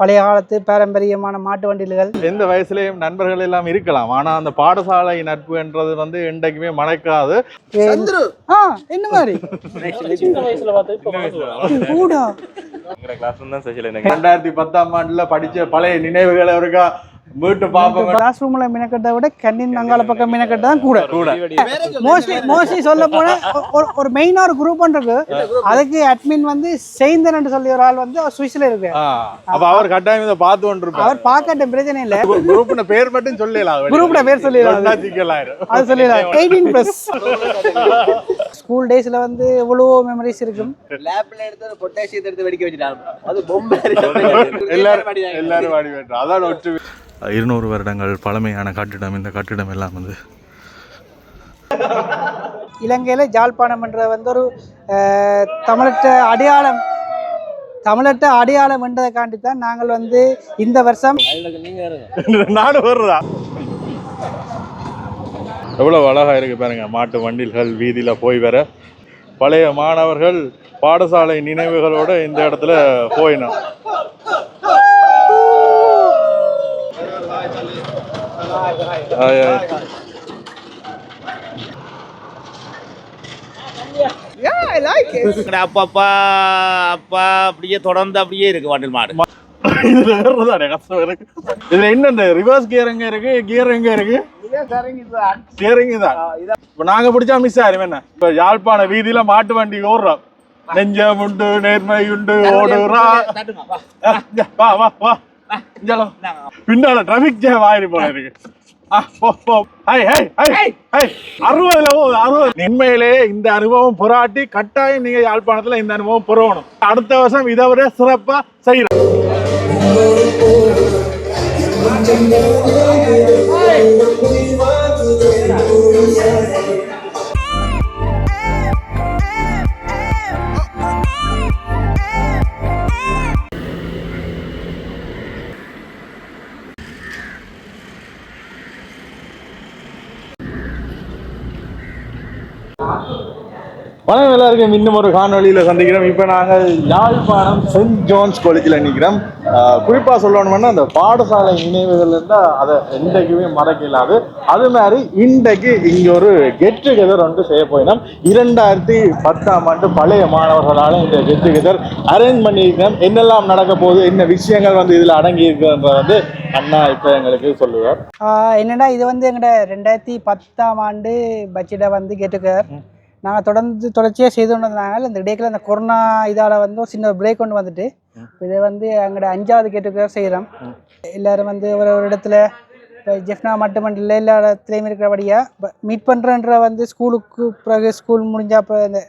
பழைய காலத்து பாரம்பரியமான மாட்டு வண்டில்கள் எந்த வயசுலயும் நண்பர்கள் எல்லாம் இருக்கலாம். ஆனா அந்த பாடசாலை நட்புன்றது வந்து என்றைக்குமே மறைக்காது ஆ என்ன மாதிரி? ரெண்டாயிரத்தி பத்தாம் ஆண்டுல படிச்ச பழைய நினைவுகளை ஒருக்கா மீட்டு பார்ப்போம் கிளாஸ் ரூம்ல மினக்கட்டை விட கண்ணின் அங்கால பக்கம் மினக்கட்டை தான் கூட. கூட. மோஸ்ட்லி மோஸ்ட்லி சொல்ல போனா ஒரு ஒரு மெயினா ஒரு குரூப் இருக்கு அதுக்கு அட்மின் வந்து செய்தன் சொல்லி ஒரு ஆள் வந்து அவர் சுவிஸ்ல இருக்கு ஆ, அப்ப அவர் கட்டாயம் இதை பார்த்து கொண்டிருப்பார். அவர் பார்க்கட்டும் பிரச்சனை இல்ல. குரூப்ன பேர் மட்டும் சொல்லலாம் குரூப்ல பேர் சொல்லிடலாம். அது சொல்லிடலாம். எயிட்டீன் பிளஸ் ஸ்கூல் டேஸ்ல வந்து எவ்வளவோ மெமரிஸ் இருக்கும். லேப்ல எடுத்து பொட்டாசியத்தை எடுத்து வெடிக்க வச்சுட்டாங்க. அது பொம்மை எல்லாரும் எல்லாரும் வாடி அதான் ஒற்று இருநூறு வருடங்கள் பழமையான கட்டிடம் இந்த கட்டிடம் எல்லாம் வந்து. இலங்கையில ஜாழ்ப்பாணம் என்ற வந்து ஒரு தமிழற்ற அடையாளம் தமிழற்ற அடையாளம் என்றதைக்காண்டி தான் நாங்கள் வந்து இந்த வருஷம் நாடு வருதா எவ்வளவு அழகா இருக்கு பாருங்க மாட்டு வண்டில்கள் வீதியில போய் வர. பழைய மாணவர்கள் பாடசாலை நினைவுகளோட இந்த இடத்துல போயினோம். ஆய், ஆய். அப்பா அப்பா அப்பா அப்படியே தொடர்ந்து அப்படியே இருக்கு வண்டில் மாடு. கஷ்டம் இருக்கு. இதுல என்ன இந்த ரிவர்ஸ் கியர் எங்க இருக்கு கியர் எங்க இருக்கு? ஸ்டியரிங் தான். இப்ப நாங்க பிடிச்சா மிஸ் ஆயிரும் என்ன? இப்ப யாழ்ப்பாண வீதியில மாட்டு வண்டி ஓடுறோம். நெஞ்சம் உண்டு நேர்மை உண்டு ஓடுறா வா. வா வா பின்னால டிராபிக் ஜாம் ஆயிரு போல இருக்கு. உண்மையிலே இந்த அனுபவம் புராட்டி கட்டாயம் நீங்க யாழ்ப்பாணத்துல இந்த அனுபவம் புறவணும். அடுத்த வருஷம் இதை விட சிறப்பா செய்யணும் Garten. வணக்கம் எல்லாருக்கும். இன்னும் ஒரு காணொலியில சந்திக்கிறோம். இப்போ நாங்கள் யாழ்ப்பாணம் சென்ட் ஜோன்ஸ் காலேஜில் நிற்கிறோம் ஆஹ் குறிப்பா சொல்லணும்னா அந்த பாடசாலை நினைவுகள் இருந்தால் அதை என்றைக்குமே மறக்க இல்லாது அது மாதிரி இன்றைக்கு இங்க ஒரு கெட் டுகெதர் வந்து செய்ய போயினோம். இரண்டாயிரத்தி பத்தாம் ஆண்டு பழைய மாணவர்களால் இந்த கெட் டுகெதர் அரேஞ்ச் பண்ணியிருக்கிறோம். என்னெல்லாம் நடக்க போகுது? என்ன விஷயங்கள் வந்து இதில் அடங்கி இருக்குன்றத வந்து அண்ணா இப்போ எங்களுக்கு சொல்லுவார். என்னடா இது வந்து எங்கட ரெண்டாயிரத்தி பத்தாம் ஆண்டு பட்ஜெட்டை வந்து கேட்டுக்கார் நாங்கள் தொடர்ந்து தொடர்ச்சியாக செய்து கொண்டு வந்தாங்க இந்த டேக்கில் இந்த கொரோனா இதால் வந்து ஒரு சின்ன பிரேக் கொண்டு வந்துட்டு இதை வந்து எங்கட அஞ்சாவது கேட்டுக்கார் செய்கிறோம் எல்லாரும் வந்து ஒரு ஒரு இடத்துல இப்போ ஜெஃப்னா மட்டும் இல்லை எல்லா இடத்துலையும் இருக்கிறபடியாக மீட் பண்ணுறன்ற வந்து ஸ்கூலுக்கு பிறகு ஸ்கூல் முடிஞ்சா அப்புறம் இந்த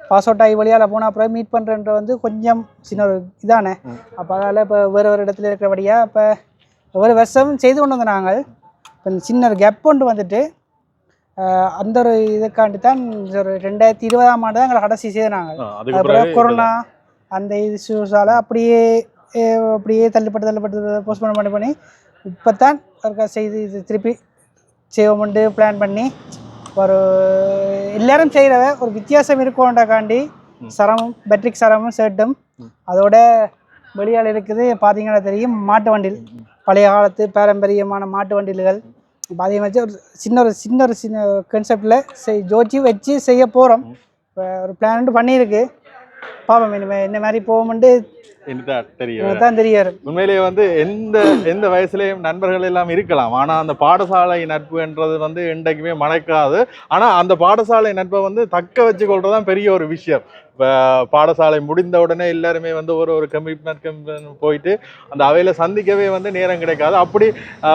பாஸ் அவுட் ஆகி வழியால் போனால் அப்புறம் மீட் பண்ணுறன்ற வந்து கொஞ்சம் சின்ன ஒரு இதானே. அப்போ அதனால் இப்போ வேறு ஒரு இடத்துல இருக்கிறபடியாக இப்போ ஒரு வருஷம் செய்து கொண்டு வந்த நாங்கள். இப்போ இந்த சின்ன ஒரு கேப் கொண்டு வந்துட்டு அந்த ஒரு இதுக்காண்டி தான் ஒரு ரெண்டாயிரத்தி இருபதாம் ஆண்டு தான் எங்களை கடைசி செய்தாங்க. அதுக்கு அப்புறம் கொரோனா அந்த இஷ்யூஸால் அப்படியே அப்படியே தள்ளிப்பட்டு தள்ளிப்பட்டு போஸ்ட்போன் பண்ணி பண்ணி இப்போ தான் செய்து இது திருப்பி செய்வோம்ட்டு பிளான் பண்ணி ஒரு எல்லாரும் செய்கிற ஒரு வித்தியாசம் இருக்கும்ன்றக்காண்டி சரமும் பெட்ரிக் சரமும் ஷர்ட்டும் அதோட வெளியால் இருக்குது பார்த்தீங்கன்னா தெரியும் மாட்டு வண்டில். பழைய காலத்து பாரம்பரியமான மாட்டு வண்டில்கள். இப்போ அதே மாதிரி ஒரு சின்ன ஒரு சின்ன ஒரு சின்ன கான்செப்டில் செய் ஜோதிச்சு வச்சு செய்ய போகிறோம் இப்போ ஒரு பிளான் பண்ணியிருக்கு. பாப்போம் இனிமேல் என்ன மாதிரி போவோம்ட்டு தான் தெரியாது உண்மையிலேயே வந்து எந்த எந்த வயசுலயும் நண்பர்கள் எல்லாம் இருக்கலாம். ஆனா அந்த பாடசாலை நட்புன்றது வந்து என்றைக்குமே மறைக்காது ஆனா அந்த பாடசாலை நட்பை வந்து தக்க வச்சு கொள்றதுதான் பெரிய ஒரு விஷயம். பாடசாலை முடிந்த உடனே எல்லாருமே வந்து ஒரு ஒரு கமிட்மெண்ட் போயிட்டு அந்த அவையில சந்திக்கவே வந்து நேரம் கிடைக்காது. அப்படி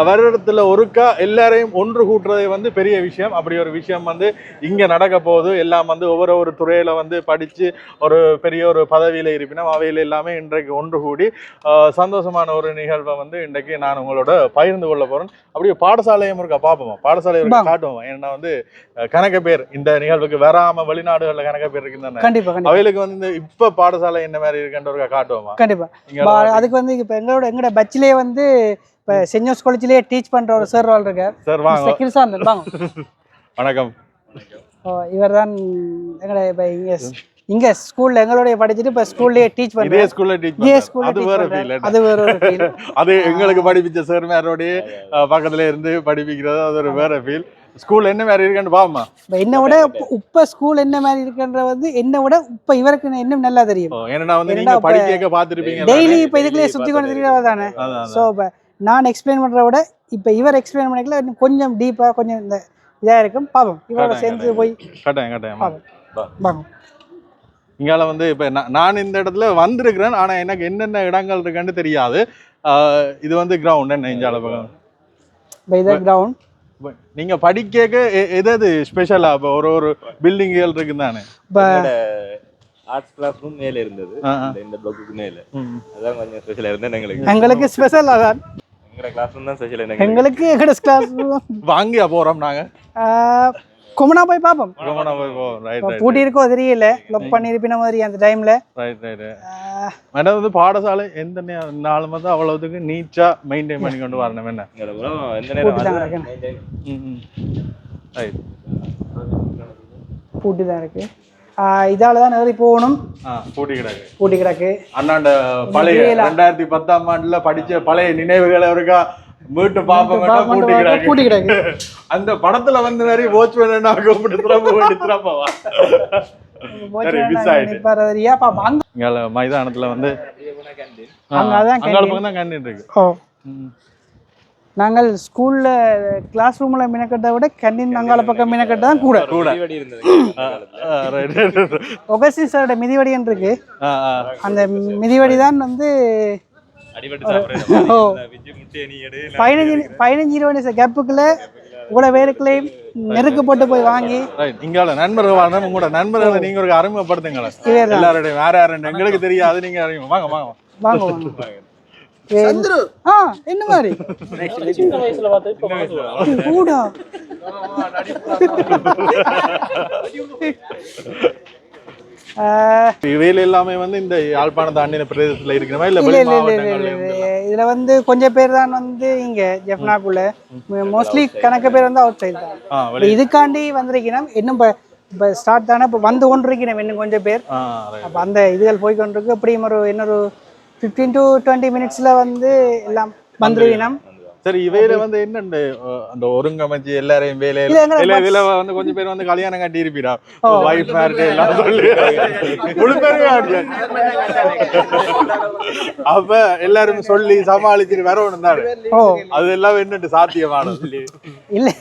வருடத்துல ஒருக்கா எல்லாரையும் ஒன்று கூட்டுறதே வந்து பெரிய விஷயம். அப்படி ஒரு விஷயம் வந்து இங்க நடக்க போகுது. எல்லாம் வந்து ஒவ்வொரு ஒரு துறையில வந்து படிச்சு ஒரு பெரிய ஒரு பதவியில இருப்பினும். அவையில எல்லாமே இன்றைக்கு ஒன்று கூடி சந்தோஷமான ஒரு நிகழ்வை வந்து இன்றைக்கு நான் உங்களோட பகிர்ந்து கொள்ள போறேன். அப்படியே பாடசாலையும் இருக்கா? பார்ப்போமா பாடசாலை இருக்கா? வாங்க. காட்டுவோம்? ஏன்னா வந்து கணக்க பேர் இந்த நிகழ்வுக்கு வராம வெளிநாடுகள்ல கணக்க பேர் கண்டிப்பாக அவைகளுக்கு வந்து இந்த இப்ப பாடசாலை என்ன மாதிரி இருக்குன்ற ஒரு காட்டுவோமா? கண்டிப்பாக இங்க பா- அதுக்கு வந்து இப்போ எங்களோட எங்களோட பட்சிலேயே வந்து இப்போ சென்ட் ஜோஸ் காலேஜ்லேயே டீச் பண்ணுற ஒரு சார் ஆள் இருக்கார். சார் வாங்க. கிருசாந்தன் வாங்க. வணக்கம். இவர் தான் எங்களோட இப்போ இங்கே இங்க ஸ்கூல்ல எங்களுடைய படிச்சுட்டு இப்ப ஸ்கூல்லயே டீச் இதே பண்றேன் ஸ்கூல்ல டீச் இதே ஸ்கூல்ல அது வேற. ஃபீல் அது வேற ஒரு feel. அது எங்களுக்கு படிப்பிச்ச சார் மேரோடய பக்கத்துல இருந்து படிப்பிக்கிறது. அது ஒரு வேற ஃபீல் ஸ்கூல் என்ன மாதிரி இருக்குன்னு பாமா இப்ப என்னை விட இப்ப- ஸ்கூல் என்ன மாதிரி இருக்குன்ற வந்து என்னை விட இப்ப இவருக்கு இன்னும் நல்லா தெரியும். ஏன்னா வந்து நீங்க படிக்க பார்த்துருப்பீங்க டெய்லி இப்ப இதுக்குள்ளே சுத்தி கொண்டு இருக்கிறவ தானே. ஸோ இப்போ நான் எக்ஸ்பிளைன் பண்றத விட இப்ப இவர் எக்ஸ்பிளைன் பண்ணிக்கல கொஞ்சம் டீப்பா கொஞ்சம் இந்த இதா இருக்கும். பாப்போம். இவரோட சேர்ந்து போய் கட்டாயம் கட்டாயம். பாப்போம். இங்கால வந்து இப்ப நான் இந்த இடத்துல வந்திருக்கிறேன் ஆனா எனக்கு என்னென்ன இடங்கள் இருக்குன்னு தெரியாது. இது வந்து கிரவுண்ட் என்ன இங்கால இப்போ இதான் கிரவுண்ட் நீங்க படிக்க எது எது ஸ்பெஷலா ஒரு ஒரு பில்டிங்குகள் இருக்கு தானே? ஆர்ட்ஸ் கிளாஸ் ரூம் மேல இருந்தது. இந்த- பிளாக்குக்கு மேல. அதான் கொஞ்சம் ஸ்பெஷலா இருந்தது எங்களுக்கு எங்களுக்கு ஸ்பெஷல் அதான் எங்களோட கிளாஸ் ரூம் தான் ஸ்பெஷல் எங்களுக்கு எங்கட கிளாஸ் வாங்கியா போறோம் நாங்க? குமனா போய் பார்ப்போம். ரொம்ப ரைட் இப்போ ரைட் பூட்டி இருக்கோ தெரியல. லொக் பண்ணியிருப்பின மாதிரி அந்த டைம்ல ரைட் ரைட் மேடம் வந்து பாடசாலை எந்த நாளும் வந்து அவ்வளவுக்கு நீச்சா மெயின்டைன் பண்ணி கொண்டு வரணும் என்ன? எந்த நேரம் ரைட் பூட்டி தான் இருக்கு. ஆஹ் இதால தான் ஏறி போகணும். பூட்டி கிடக்கு. பூட்டி கிடக்கு. அண்ணாண்ட பழைய. ரெண்டாயிரத்தி பத்தாம் ஆண்டுல படிச்ச பழைய நினைவுகளை இருக்கா? மீட்டு பூட்டி கிடக்கு அந்த படத்துல வந்து நிறைய வாட்ச்மேன் கூப்பிட்டு திறப்பு வேண்டி இங்க மைதானத்துல வந்து. நாங்கள் ஸ்கூல்ல கிளாஸ் ரூம்ல மினக்கட்டை விட கண்டின் அங்கால பக்கம் மினக்கட்டை தான் கூட. கூட. மிதிவடி. ஒகஸ்டின் சாரோட மிதிவடின்னு இருக்கு. அந்த மிதிவடி. தான் வந்து பதினஞ்சு பதினஞ்சு இருபது கேப்புக்குள்ள கூட வேறுக்களையும் நெருக்கு போட்டு போய் வாங்கி. இங்கால நண்பர்கள் வரணும் உங்களோட நண்பர்களை நீங்க ஒரு அறிமுகப்படுத்துங்களேன் இவர்தான். எல்லாருடைய வேற யாரும் எங்களுக்கு தெரியாது நீங்க அறிமுகம் வாங்க வாங்க வாங்க. ஆ என்ன மாதிரி? கூடா இவையில எல்லாமே வந்து இந்த யாழ்ப்பாணத்தை அண்ணின பிரதேசத்துல இருக்கிறமா இல்ல இதுல வந்து கொஞ்சம் பேர் தான் வந்து இங்க ஜெஃப்னாக்குள்ள மோஸ்ட்லி கணக்கு பேர் வந்து அவுட் சைடு தான் இதுக்காண்டி வந்திருக்கணும் இன்னும் இப்போ இப்போ ஸ்டார்ட் தானே இப்போ வந்து கொண்டிருக்கணும் இன்னும் கொஞ்சம் பேர். அப்போ அந்த இதுகள் போய் கொண்டிருக்கு. எப்படியும் ஒரு இன்னொரு ஃபிஃப்டீன் டு டுவெண்ட்டி மினிட்ஸில் வந்து எல்லாம் வந்துருவினம் சரி இவையில வந்து என்னண்டு? அஹ், அந்த ஒருங்கமைச்சு எல்லாரையும் வேலையில இதுல வந்து கொஞ்சம் பேர் வந்து கல்யாணம் கட்டி இருப்பீரா ஓ. வைஃப் மேரேஜ் எல்லாம் சொல்லி. முழு பேருமே ஆடியா? அப்ப எல்லாரும் சொல்லி சமாளிச்சுட்டு வரணும் தானே. அது எல்லாம் என்னட்டு சாத்தியமானது? இல்லை.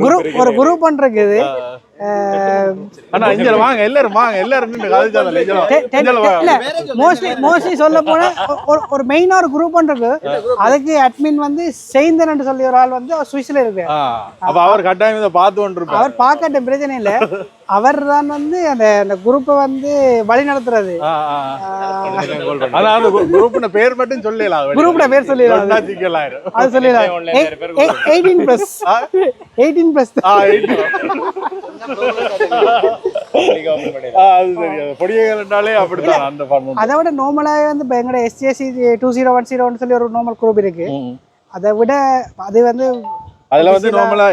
குரூப் ஒரு குரூப் பண்ணுறது ஆனா இங்க வாங்க எல்லாரும் வாங்க எல்லாரும் நின்று கதைச்சாதல இல்ல மோஸ்ட்லி மோஸ்ட்லி சொல்ல போனா ஒரு- ஒரு மெயினா ஒரு குரூப் இருக்கு. அதுக்கு அட்மின் வந்து செய்தன் சொல்லி ஒரு ஆள் வந்து சுவிஸ்ல இருக்கு. அப்ப அவர் கட்டாயம் இதை பார்த்து அவர் பார்க்கட்டும் பிரச்சனை இல்லை. அவர் தான் வந்து அந்த அந்த குரூப்பை வந்து வழி நடத்துறது. குரூப்ன பேர் மட்டும் சொல்லலாம் குரூப்ல பேர் சொல்லிடலாம். அது சொல்லிடலாம். எயிட்டீன் பிளஸ் எயிட்டீன் பிளஸ் அது அந்த விட நார்மலாக வந்து இப்போ எங்களோட SCSC two zero one zero சொல்லி ஒரு நார்மல் குரூப் இருக்கு. அதை விட அது வந்து அதுல வந்து நார்மலா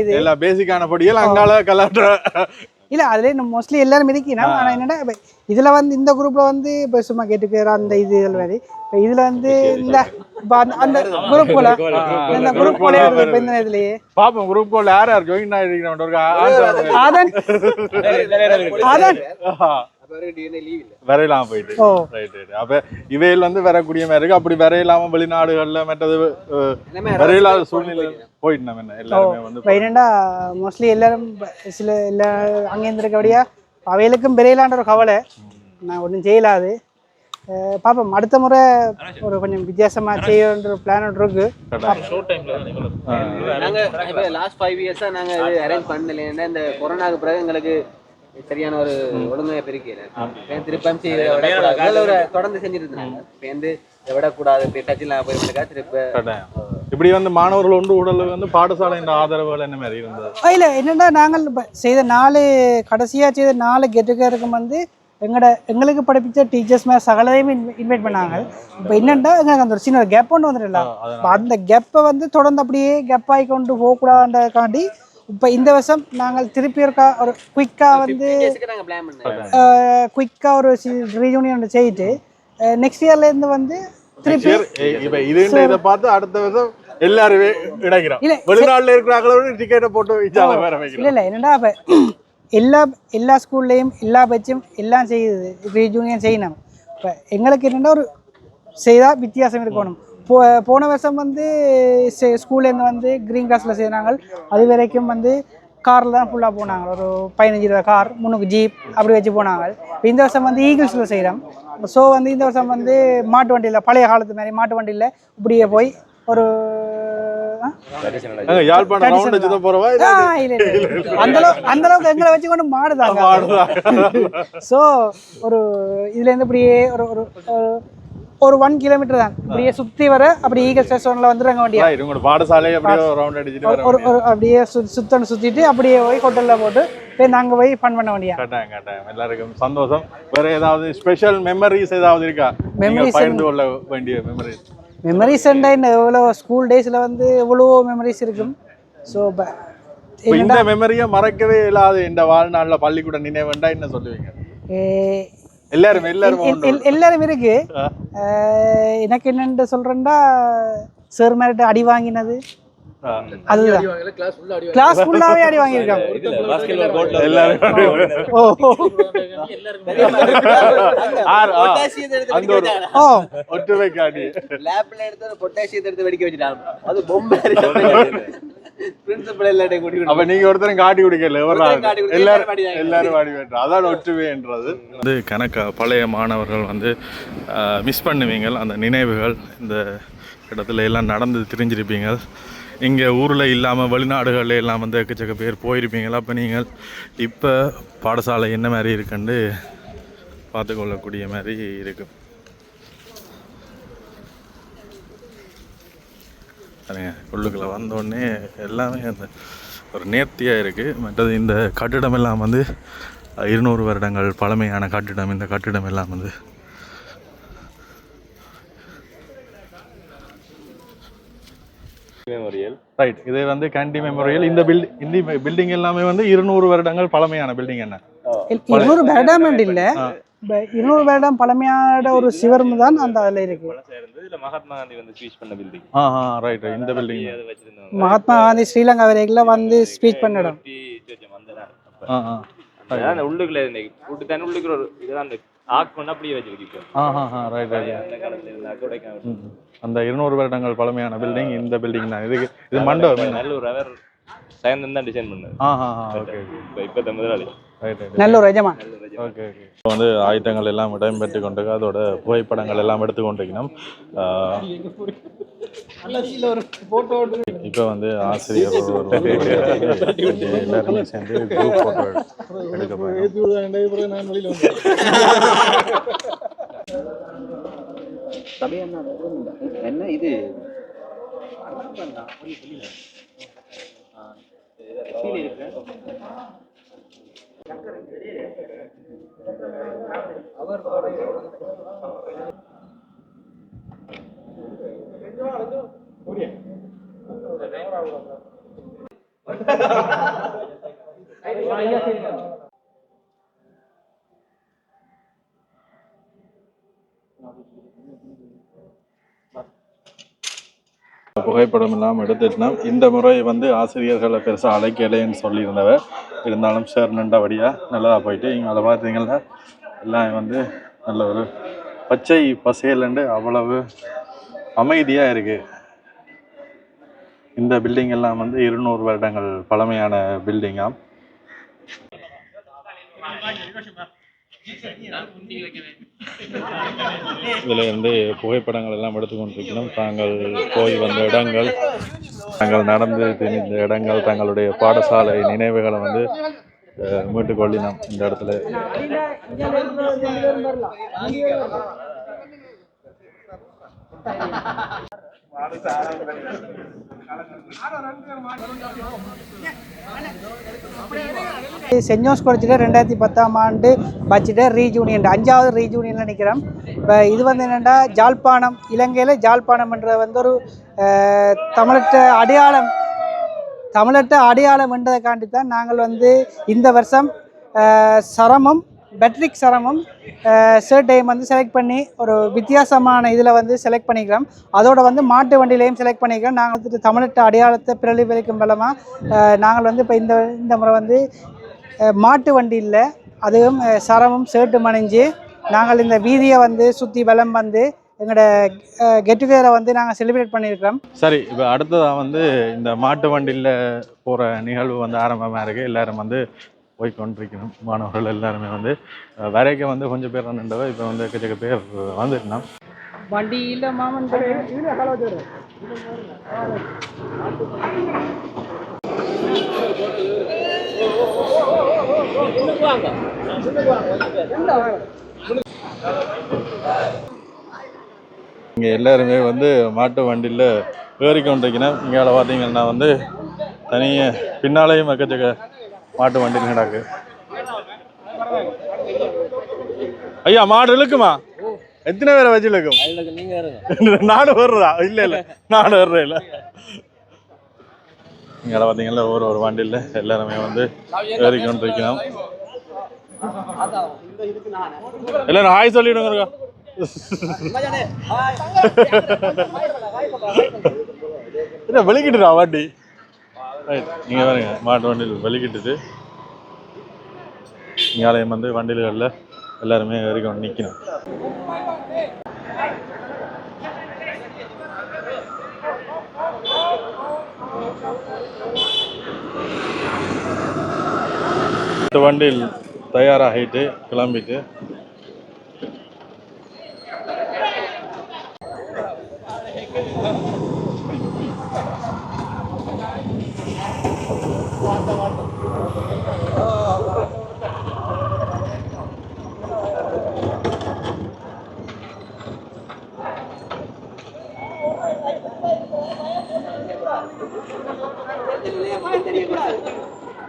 இது. எல்லா பேசிக்கான பொடிகள் அங்கால கலாட்ட. இல்ல அதுல மோஸ்ட்லி எல்லாரும் மிதிக்கணும் ஆனா இப்ப இதுல வந்து இந்த குரூப்ல வந்து இப்ப சும்மா கேட்டுக்கிற அந்த இது இதுல மாதிரி இப்ப இதுல வந்து இந்த அந்த- குரூப் போல இந்த குரூப் போல இப்ப இந்த இதுலயே பாப்போம் குரூப் கோல் யார் யார் ஜாயின் ஆன்சர் ஆதன் ஆதன். வரையலாம் போயிட்டு ரைட் ரைட் அப்ப இவையில் வந்து வரக்கூடிய மாதிரி இருக்கு. அப்படி வரையிலாம வெளிநாடுகள்ல மற்றது வரையிலாத சூழ்நிலை போயிட்டு நம்ம என்ன எல்லாருமே வந்து மோஸ்ட்லி எல்லாரும் சில எல்லா அங்கே இருந்திருக்கபடியா அவைகளுக்கும் பெரியலான்ற ஒரு கவலை. நான் ஒன்றும் செய்யலாது அஹ் பாப்போம். அடுத்த முறை ஒரு கொஞ்சம் வித்தியாசமா செய்யன்ற ஒரு பிளான் இருக்கு. நாங்க இப்ப லாஸ்ட் ஃபைவ் இயர்ஸா நாங்க இது அரேஞ்ச் பண்ணல. ஏன்னா இந்த கொரோனாக்கு பிறகு எங்களுக்கு சரியான ஒரு ஒழுங்கை பெருக்கல திருப்பம் செய்ய ஒரு தொடர்ந்து செஞ்சுட்டு இருந்தாங்க இப்ப வந்து விடக்கூடாது. டச்சில் போயிருக்கா திருப்ப இப்படி வந்து மாணவர்கள் ஒன்று உடலுக்கு வந்து பாடசாலையின் ஆதரவுகள் என்ன மாதிரி இருந்தது? இல்லை என்னென்னா நாங்கள் இப்போ செய்த நாலு கடைசியாக செய்த நாலு கெட்டுக்காருக்கும் வந்து எங்களோட எங்களுக்கு படிப்பிச்ச டீச்சர்ஸ் மேலே சகலதையும் இன்வைட் பண்ணாங்க. இப்போ என்னென்னா எங்களுக்கு அந்த ஒரு சின்ன ஒரு கேப் ஒன்று வந்துடல அந்த கேப்பை வந்து தொடர்ந்து அப்படியே கேப் ஆகி கொண்டு போகக்கூடாதுன்றதுக்காண்டி இப்போ இந்த வருஷம் நாங்கள் திருப்பி இருக்கா ஒரு குயிக்காக வந்து குயிக்காக ஒரு ரீயூனியன் செய்துட்டு நெக்ஸ்ட் இயர்லேருந்து வந்து இது இதை பார்த்து அடுத்த வருஷம் எல்லாருமே இணைக்கிறோம். இல்ல, வெளிநாட்டுல இருக்கிறாங்களோட டிக்கெட்டை போட்டு வேற இல்லை வைக்கிறோம். இல்லை என்னடா இப்போ எல்லா எல்லா ஸ்கூல்லையும் எல்லா பட்சும் எல்லாம் செய்யுது. ரீஜூனியன் செய்யணும். இப்போ எங்களுக்கு என்னென்னா ஒரு செய்தால் வித்தியாசம் இருக்கணும். போ போன வருஷம் வந்து ஸ்கூல்லேருந்து வந்து க்ரீன் கிளாஸில் செய்கிறாங்க அது வரைக்கும் வந்து காரில் தான் ஃபுல்லாக போனாங்க. ஒரு பதினஞ்சு ரூபா கார் முன்னுக்கு ஜீப் அப்படி வச்சு போனாங்க. இப்போ இந்த வருஷம் வந்து ஈகிள்ஸில் செய்கிறோம் ஸோ வந்து இந்த வருஷம் வந்து மாட்டு வண்டியில் பழைய காலத்து மாதிரி மாட்டு வண்டியில் இப்படியே போய் ஒரு ஆ? அங்க யாழ்ப்பாணம் ரவுண்ட் வச்சு போறவா? ஆ, இல்ல, இல்ல, இல்ல. அந்த அளவு அந்த அளவுக்கு எங்களை வச்சு கொண்டு மாடுதாங்க. ஸோ ஒரு இதுல இருந்து இப்படியே ஒரு ஒரு ஒரு- ஒன் கிலோமீட்டர் தான். இப்படியே சுத்தி வர அப்படி ஈகல் ஸ்டேஷன்ல வந்துடுறாங்க வண்டியா? உங்களோட பாடசாலை அப்படியே ரவுண்ட் அடிச்சுட்டு ஒரு ஒரு அப்படியே சு சுத்தணும் சுத்திட்டு அப்படியே போய் ஹோட்டல்ல போட்டு போய் நாங்க போய் ஃபன் பண்ண வேண்டியா? கட்டாயம் கட்டாயம். எல்லாருக்கும் சந்தோஷம். வேற ஏதாவது ஸ்பெஷல் மெமரிஸ் ஏதாவது இருக்கா? Memories பகிர்ந்து கொள்ள வேண்டிய மெமரிஸ் மெமரிஸ் என்ன? எவ்வளோ ஸ்கூல் டேஸ்ல வந்து எவ்வளோ மெமரிஸ் இருக்கும்? ஸோ இந்த மெமரியை மறக்கவே இல்லாத இந்த வாழ்நாள்ல பள்ளிக்கூட நினைவுண்டா என்ன சொல்லுவீங்க? எல்லாரும் எல்லாரும் இருக்கு. எனக்கு என்னென்று சொல்றேன்டா சார் மேரிட்ட அடி வாங்கினது. அதுதான். கிளாஸ் ஃபுல்லாவே அடி வாங்கியிருக்காங்க. எல்லாரும் ஓ. ஒற்றுமை காட்டி லேப்ல எடுத்து ஒரு பொட்டாசியத்தை எடுத்து வெடிக்க வச்சுட்டாங்க. அது பொம்மை. பிரின்சிபல் எல்லாத்தையும் கூட்டி அப்ப நீங்க ஒருத்தரும் காட்டி குடிக்கல எல்லாரும் எல்லாரும் அடி வேண்டாம் அதான் ஒற்றுமைன்றது. வந்து கணக்க பழைய மாணவர்கள் வந்து மிஸ் பண்ணுவீங்க அந்த நினைவுகள் இந்த இடத்துல எல்லாம் நடந்து திரிஞ்சிருப்பீங்க இங்கே ஊரில் இல்லாமல் வெளிநாடுகளில் எல்லாம் வந்து எக்கச்சக்க பேர் போயிருப்பீங்களா. அப்போ நீங்கள் இப்போ பாடசாலை என்ன மாதிரி இருக்குன்னு பார்த்துக்கொள்ளக்கூடிய மாதிரி இருக்கும் உள்ளுக்குள்ளே வந்தோடனே எல்லாமே அந்த ஒரு நேர்த்தியாக இருக்குது மற்றது இந்த கட்டிடம் எல்லாம் வந்து இருநூறு வருடங்கள் பழமையான கட்டிடம். இந்த கட்டிடம் எல்லாம் வந்து மெமோரியல் ரைட் இது வந்து கேண்டி மெமோரியல் இந்த பில்டிங் இந்த பில்டிங் எல்லாமே வந்து இருநூறு வருடங்கள் பழமையான பில்டிங் என்ன? இருநூறு வருடம் இல்ல. இப்ப இருநூறு வருடம் பழமையான ஒரு சிவரும் தான் அந்த அதுல இருக்கு. சேர்ந்து இதுல மகாத்மா காந்தி வந்து ஸ்பீச் பண்ண பில்டிங் ஆ ஆ ரைட் இந்த பில்டிங் மகாத்மா காந்தி ஸ்ரீலங்கா வரைக்கும் வந்து ஸ்பீச் பண்ண இடம் ஆ அந்த உள்ளுக்குள்ள இந்த கூட்டு தானே உள்ளுக்குள்ள ஒரு இதுதான். அந்த ஆக் பண்ண அப்படியே வச்சிருக்கு ஆ ஆ ரைட் ரைட் அந்த காலத்துல இருந்த கொடைக்கானல் ம். அந்த இருநூறு வருடங்கள் பழமையான பில்டிங் இந்த பில்டிங் தான். இதுக்கு இது மண்டபம் என்ன? நல்ல ஒரு அவர் சயந்தன் தான் டிசைன் பண்ணது. ஆ ஓகே இப்போ இப்போ முதலாளி. ரைட் ரைட் நல்ல ஒரு எஜமான். ஓகே ஓகே இப்போ வந்து ஆயுதங்கள் எல்லாம் இடம்பெற்று கொண்டு அதோட புகைப்படங்கள் எல்லாம் எடுத்து கொண்டிருக்கணும் இப்போ வந்து ஆசிரியர் எல்லாருமே சேர்ந்து குரூப் ஃபோட்டோ எடுக்க போகிறோம் என்ன இது? அவர் ஐயா புகைப்படம் எல்லாம் எடுத்துட்டோம் இந்த முறை வந்து ஆசிரியர்களை பெருசாக அழைக்கலைன்னு சொல்லியிருந்தவர். இருந்தாலும் சார் நின்றபடியாக நல்லதாக போயிட்டு இங்கே அதை பார்த்தீங்கன்னா எல்லாம் வந்து நல்ல ஒரு பச்சை பசேலண்டு அவ்வளவு அமைதியாக இருக்குது இந்த பில்டிங் எல்லாம் வந்து இருநூறு வருடங்கள் பழமையான பில்டிங்காம் இதில் இருந்து புகைப்படங்கள் எல்லாம் எடுத்துக்கொண்டிருக்கணும் தாங்கள் போய் வந்த இடங்கள் தாங்கள் நடந்து திரிந்த இடங்கள் தங்களுடைய பாடசாலை நினைவுகளை வந்து மீட்டுக்கொள்ளி நாம் இந்த இடத்துல சென்ட் ஜோஸ் காலேஜில் ரெண்டாயிரத்தி பத்தாம் ஆண்டு பட்ஜெட்டை ரீஜூனியன் அஞ்சாவது ரீஜூனியனில் நிற்கிறோம் இப்போ இது வந்து என்னென்னா ஜாழ்ப்பாணம் இலங்கையில் ஜாழ்ப்பாணம்ன்ற வந்து ஒரு அஹ், அடையாளம் தமிழட்ட அடையாளம் வென்றதைக்காண்டி தான் நாங்கள் வந்து இந்த வருஷம் சரமம் பெட்ரிக் சரமும் ஷர்ட்டையும் வந்து செலக்ட் பண்ணி ஒரு வித்தியாசமான இதில் வந்து செலக்ட் பண்ணிக்கிறோம். அதோட வந்து மாட்டு வண்டியிலையும் செலக்ட் பண்ணிக்கிறோம். நாங்கள் வந்துட்டு தமிழ்நாட்டு அடையாளத்தை பிரதிபலிக்கும் பலமாக நாங்கள் வந்து இப்போ இந்த இந்த முறை வந்து மாட்டு வண்டி இல்லை அதுவும் சரமும் ஷர்ட்டும் அணிஞ்சு நாங்கள் இந்த வீதியை வந்து சுற்றி வலம் வந்து எங்களோட கெட் டுகெதரை வந்து நாங்கள் செலிப்ரேட் பண்ணியிருக்கிறோம். சரி இப்போ அடுத்ததாக வந்து இந்த மாட்டு வண்டியில் போகிற நிகழ்வு வந்து ஆரம்பமாக இருக்குது எல்லாரும் வந்து போய் கொண்டிருக்கணும். மாணவர்கள் எல்லாருமே வந்து வரைக்கும் வந்து கொஞ்சம் பேர் நின்றவ இப்போ வந்து எக்கச்சக்க பேர் வந்துருந்தோம். வண்டியில் மாமன் இங்கே எல்லாருமே வந்து மாட்டு வண்டியில் ஏறி கொண்டிருக்கணும் இங்கே பார்த்தீங்கன்னா வந்து தனியாக பின்னாலேயும் எக்கச்சக்க மாட்டு வண்டி கிடக்கு ஐயா மாடு இழுக்குமா? எத்தனை பேரை வச்சு இழுக்கும்? நாடு வர்றதா? இல்லை இல்லை. நாடு வர்ற இல்லை. இங்கே பார்த்தீங்கன்னா ஒரு ஒரு வண்டியில் எல்லாருமே வந்து ஏறி கொண்டிருக்கணும் எல்லாரும் ஹாய் சொல்லிவிடுங்க என்ன வெளிக்கிட்டுடா வண்டி? ரைட் நீங்கள் வரீங்க மாட்டு வண்டியில் வெளிக்கிட்டுது இங்காலயம் வந்து வண்டிகளில் எல்லாருமே வரைக்கும் நிற்கணும் வண்டியில் தயாராகிட்டு கிளம்பிட்டு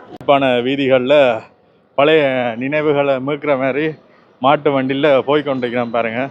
சிறப்பான வீதிகளில் பழைய நினைவுகளை மீட்கிற மாதிரி மாட்டு வண்டியில் போய் கொண்டிருக்கிறோம் பாருங்கள்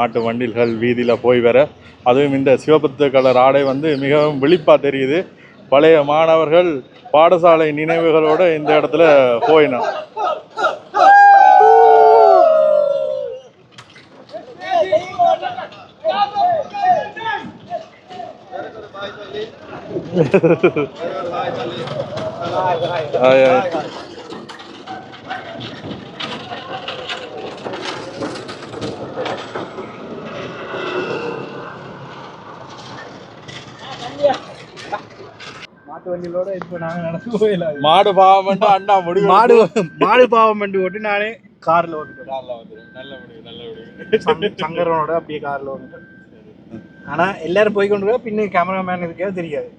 மாட்டு வண்டில்கள் வீதியில் போய் வர அதுவும் இந்த சிவப்பு கலர் ஆடை வந்து மிகவும் விழிப்பாக தெரியுது. பழைய மாணவர்கள் பாடசாலை நினைவுகளோடு இந்த இடத்துல போயினோம். ஆய், வண்டியிலோட இப்போ நாங்கள் நடந்து போயிடல மாடு பாவம் அண்ணா முடிவு மாடு மாடு பாவம் வண்டி ஓட்டி நானே கார்ல ஓட்டுட்டேன். நல்ல முடிவு நல்ல முடிவு நல்ல முடிவு. சங்க- சங்கரனோட அப்படியே கார்ல ஓட்டுட்டேன். ஆனா எல்லாரும் போய் கொண்டு பின்ன கேமராமேன் இருக்கே தெரியாது.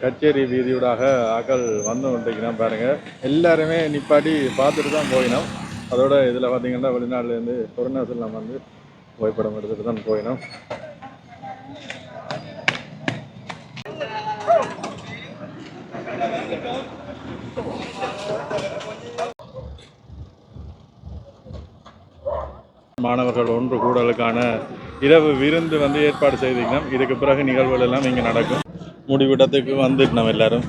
கச்சேரி வீதியூடாக ஆக்கள் வந்து கொண்டிருக்கிறோம் பாருங்க. எல்லாருமே நிப்பாட்டி பார்த்துட்டு தான் போயினோம். அதோட இதில் பார்த்தீங்கன்னா வெளிநாட்டிலேருந்து கொரோனாஸ் எல்லாம் வந்து புகைப்படம் எடுத்துட்டு தான் போயினோம். மாணவர்கள் ஒன்று கூடலுக்கான இரவு விருந்து வந்து ஏற்பாடு செய்திருக்கோம் இதுக்கு பிறகு நிகழ்வுகள் எல்லாம் இங்கே நடக்கும். முடிவிடத்துக்கு வந்துட்டு நம்ம எல்லாரும்.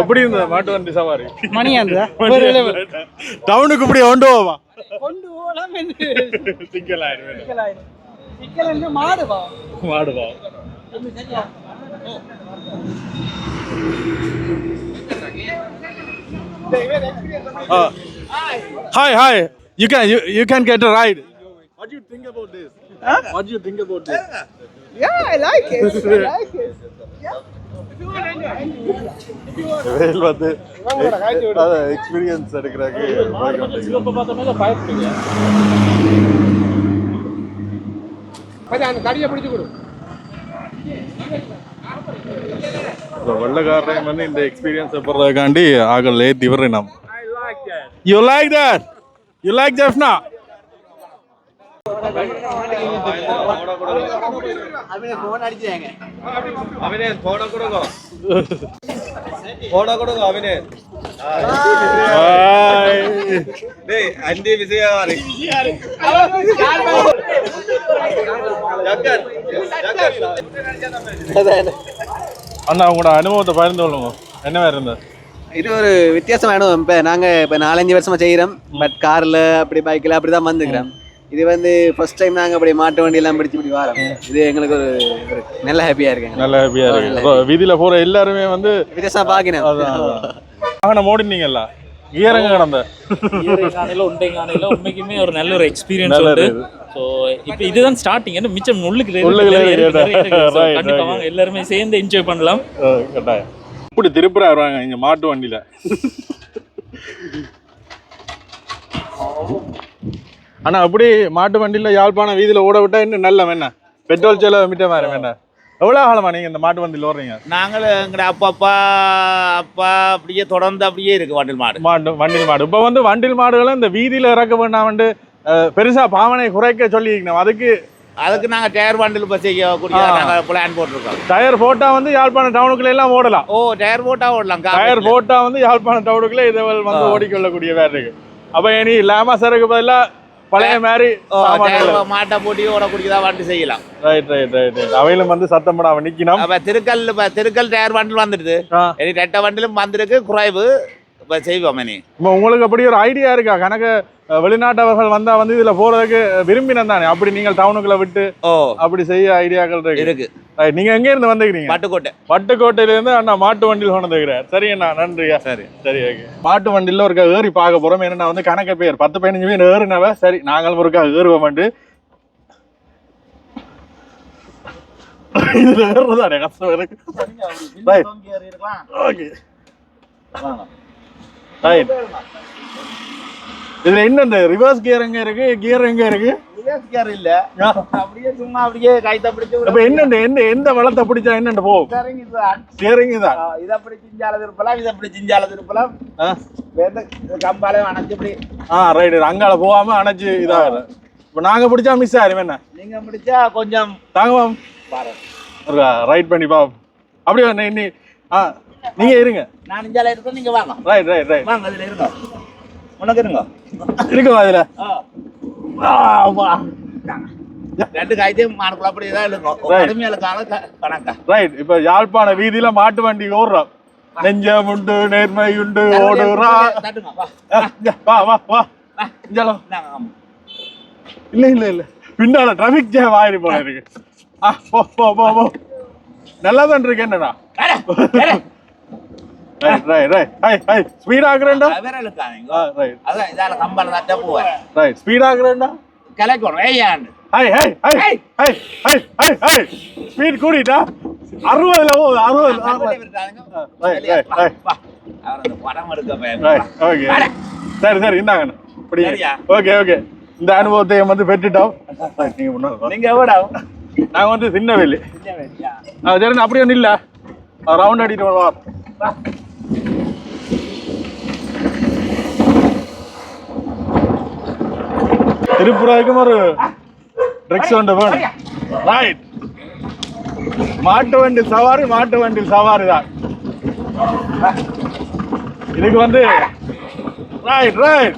எப்படி இருந்தது? மாட்டு வண்டி சவாரி? மணி அந்த. டவுனுக்கு இப்படி கொண்டு போவா? கொண்டு போகலாம் சிக்கலாயிரும் சிக்கல் என்று மாடு பா மாடுவா Hi, hi. You can you, you can get a ride. What do you think about this? What do you think about this? Yeah, I like it. I like it. Yeah. If you want to enjoy. வெயில் வந்து experience எடுக்கிறதுக்கு bike வந்திருக்கு. இந்த வெள்ளக்காரரையும் வந்து இந்த experience போடுறதுக்காண்டி ஆகல் ஏத்தி விடுறேன் you like that You like Jaffna phone அடிச்சாங்க அண்ணா உங்களோட அனுபவத்தை பகிர்ந்து கொள்ளுங்க. என்ன வேற இருந்தது? இது ஒரு வித்தியாசமான அனுபவம் இப்போ நாங்கள் இப்போ நாலஞ்சு வருஷமா செய்கிறோம் பட் காரில் அப்படி பைக்கில் அப்படி தான் வந்துக்கிறோம் இது வந்து ஃபர்ஸ்ட் டைம் நாங்கள் அப்படி மாட்டு வண்டியெல்லாம் பிடிச்சி இப்படி வரோம். இது எங்களுக்கு ஒரு ஒரு நல்ல ஹாப்பியாக இருக்குங்க. நல்ல ஹாப்பியா இருக்கு வீதியில போற எல்லாருமே வந்து வித்தியாசம் பார்க்கணும். வாகனம் ஓடினீங்கல்ல? ஈரங்க கிடந்த. காணையில உண்டை காணையில உண்மைக்குமே ஒரு நல்ல ஒரு எக்ஸ்பீரியன்ஸ் உண்டு. ஸோ இப்போ இதுதான் ஸ்டார்டிங் மிச்சம் உள்ளுக்கு உள்ளுக்குள்ள நிறைய இருக்கு, இருக்கு. நிறைய இருக்கு. So, Right, கண்டிப்பா right. வாங்க. எல்லாருமே சேர்ந்து என்ஜாய் பண்ணலாம். கட்டாயம். இப்படி திருப்புறா வருவாங்க இங்க மாட்டு வண்டியில. ஆனா அப்படி மாட்டு வண்டியில யாழ்ப்பாணம் வீதியில ஓட விட்டா இன்னும் நல்ல என்ன பெட்ரோல் செலவு மிட்ட மாதிரி என்ன எவ்வளவு காலமா நீங்க இந்த மாட்டு வண்டியில ஓடுறீங்க? நாங்கள் எங்கட அப்பா அப்பா அப்பா அப்படியே தொடர்ந்து அப்படியே இருக்கு வண்டில் மாடு. மாட்டு வண்டில் மாடு. இப்ப வந்து வண்டில் மாடுகளை இந்த வீதியில இறக்க வேண்டாம் வந்து அஹ், பெருசா பாவனை குறைக்க சொல்லியிருக்கணும். அதுக்கு அதுக்கு நாங்கள் டயர் இப்போ செய்யக்கூடிய ஆ. நாங்கள் பிளான் போட்டிருக்கோம். டயர் போட்டா வந்து யாழ்ப்பாணம் டவுனுக்குள்ள எல்லாம் ஓடலாம். ஓ டயர் போட்டா ஓடலாம். டயர் போட்டா வந்து யாழ்ப்பாணம் டவுனுக்குள்ள இதை வந்து. ஓடிக்கொள்ளக்கூடிய வேற இருக்கு. அப்ப இனி லேமா சருக்கு பதிலா பழைய மாதிரி மாட்டை போட்டி ஓடக்கூடியதா வண்டி செய்யலாம். ரைட் ரைட் ரைட் அவையிலும் வந்து சத்தம் போடாம நிக்கணும். அப்போ திருக்கல் திருக்கல் டயர் வண்டில் வந்துடுது. இனி ரெட்டை வண்டிலும் வந்திருக்கு குறைவு. இப்போ செய்வோம் இனி. இப்போ உங்களுக்கு அப்படி ஒரு ஐடியா இருக்கா? கணக்கு வெளிநாட்டவர்கள் வந்தா வந்து இதுல போறதுக்கு விரும்பினம் தானே? அப்படி நீங்கள் டவுனுக்குள்ள விட்டு ஓ. அப்படி செய்ய ஐடியாக்கள் இருக்கு. நீங்க எங்க இருந்து வந்துக்கிறீங்க பட்டுக்கோட்டை. பட்டுக்கோட்டையில இருந்து அண்ணா மாட்டு வண்டியில் கொண்டுக்கிறார் சரி அண்ணா நன்றியா சரி. சரி ஓகே மாட்டு வண்டியில ஒருக்கா ஏறி பார்க்க போறோம். என்னன்னா வந்து கணக்கு பேர் பத்து பதினஞ்சு பேர் ஏறினவ சரி நாங்களும் ஒருக்கா ஏறுவோம் இதுல ஏறுறதானே கஷ்டம் இருக்கு. ரைட் ஓகே ரைட் இதுல என்ன இந்த ரிவர்ஸ் கியர் எங்க இருக்கு? கியர் எங்க இருக்கு? இல்ல. அப்படியே சும்மா அப்படியே கைத்த பிடிச்சு அப்ப என்னண்டு எந்த எந்த வளத்தை பிடிச்சா என்னண்டு போகும்? ஸ்டியரிங் தான் இதை அப்படி சிஞ்சால திருப்பலாம் இதை அப்படி சிஞ்சால திருப்பலாம் ஆ? கம்பாலே அணைச்சு இப்படி. ஆ ரைட் அங்கால போகாம அணைச்சு இதாகுது. இப்ப நாங்க பிடிச்சா மிஸ் ஆயிரும் என்ன? நீங்க பிடிச்சா கொஞ்சம் தாங்குவோம் ரைட் பண்ணி பாப்போம் அப்படியே நீ ஆ நீங்க இருங்க. நான் இஞ்சால இருக்கோம் நீங்க வாங்க. ரைட் ரைட் ரைட் வாங்க அதுல இருங்க. உனக்கு இருங்க. இருக்கும் வா. ரெண்டு தான் இருக்கும் கால கணக்கா. ரைட் இப்ப யாழ்ப்பாண வீதியில மாட்டு வண்டி ஓடுறோம் நெஞ்சம் உண்டு நேர்மை உண்டு ஓடுறா. வா. வா வா இஞ்சாலோ. இல்ல இல்ல இல்ல. பின்னால டிராபிக் ஜாம் ஆயிரு போல இருக்கு. ஆ போ போ போ நல்லா தான் இருக்கு என்னடா? ஹை ஹை ஸ்பீட் கூடிட்டா அறுபதுல போகுது அறுபது சரி சரி இந்தாங்க இப்படி? ஓகே ஓகே இந்த அனுபவத்தை வந்து பெற்றுட்டோம் நீங்க வாங்க. நீங்க எவ்வளோ நான் வந்து சின்னவேலி ஆ சரி அப்படியே நில்ல ரவுண்ட் அடிட்டு வா திருப்புராய்க்கும் ஒரு ட்ரிக்ஸ் ஒன்று வேணும் ரைட் மாட்டு வண்டி சவாரி மாட்டு வண்டி சவாரி தான் இதுக்கு வந்து ரைட் ரைட்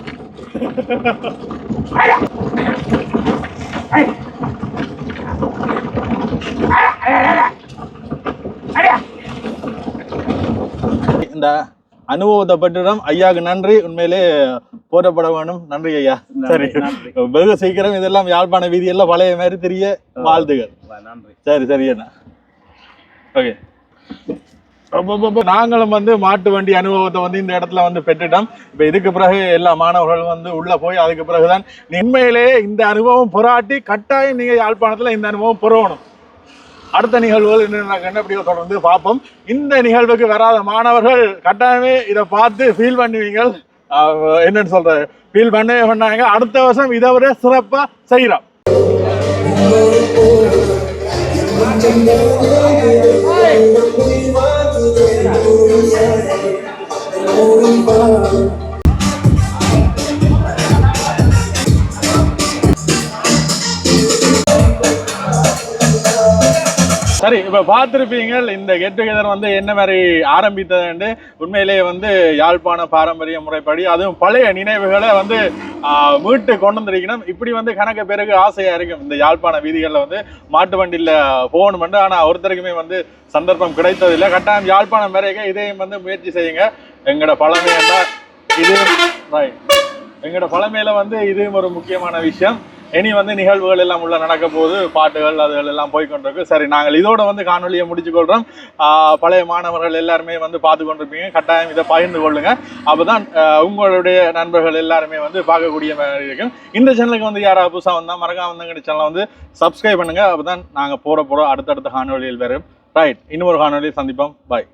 இந்த அனுபவத்தை பற்றிடம் ஐயாவுக்கு நன்றி. உண்மையிலே போற்றப்பட வேண்டும் நன்றி ஐயா. சரி. வெகு சீக்கிரம் இதெல்லாம் யாழ்ப்பாண வீதியெல்லாம் பழைய மாதிரி தெரிய வாழ்த்துகள். சரி சரி அண்ணா. ஓகே. நாங்களும் வந்து மாட்டு வண்டி அனுபவத்தை வந்து இந்த இடத்துல வந்து பெற்றுட்டோம். இப்ப இதுக்கு பிறகு எல்லா மாணவர்களும் வந்து உள்ள போய் அதுக்கு பிறகுதான் உண்மையிலே இந்த அனுபவம் புராட்டி கட்டாயம் நீங்க யாழ்ப்பாணத்துல இந்த அனுபவம் புறவணும் அடுத்த நிகழ்வுகள் என்ன கண்டபடியோ தொடர்ந்து பார்ப்போம். இந்த நிகழ்வுக்கு வராத மாணவர்கள் கட்டாயமே இதை பார்த்து ஃபீல் பண்ணுவீங்க என்னன்னு சொல்ற ஃபீல் பண்ணவே பண்ணாங்க அடுத்த வருஷம் இதை விட சிறப்பாக செய்கிறோம் சரி இப்போ பார்த்துருப்பீங்கள் இந்த கெட் டுகெதர் வந்து என்ன மாதிரி ஆரம்பித்ததுன்னு உண்மையிலேயே வந்து யாழ்ப்பாண பாரம்பரிய முறைப்படி அதுவும் பழைய நினைவுகளை வந்து மீட்டு கொண்டு வந்திருக்கணும். இப்படி வந்து கணக்கு பேருக்கு ஆசையாக இருக்கும். இந்த யாழ்ப்பாண வீதிகளில் வந்து மாட்டு வண்டியில் போகணும் ஆனால் ஒருத்தருக்குமே வந்து சந்தர்ப்பம் கிடைத்ததில்லை. கட்டாயம் யாழ்ப்பாணம் வரைக்கும் இதையும் வந்து முயற்சி செய்யுங்க. எங்களோட பழமையெல்லாம் என்ன இது எங்களோட பழமையில வந்து இதுவும் ஒரு முக்கியமான விஷயம். இனி வந்து நிகழ்வுகள் எல்லாம் உள்ள நடக்க போது பாட்டுகள் அதுகள் எல்லாம் போய் கொண்டிருக்கு சரி நாங்கள் இதோட வந்து காணொலியை முடிச்சு கொள்றோம் பழைய மாணவர்கள் எல்லாருமே வந்து பார்த்து கொண்டிருப்பீங்க. கட்டாயம் இதை பகிர்ந்து கொள்ளுங்க. அப்பதான் உங்களுடைய நண்பர்கள் எல்லாருமே வந்து பார்க்கக்கூடிய மாதிரி இருக்கும். இந்த சேனலுக்கு வந்து யாராவது புதுசாக வந்தால் மறக்காம வந்தவங்க சேனலை வந்து சப்ஸ்கிரைப் பண்ணுங்க. அப்பதான் நாங்கள் போற போகிறோம் அடுத்தடுத்த காணொலியில் வரும். ரைட் இன்னொரு காணொலியில் சந்திப்போம். பாய்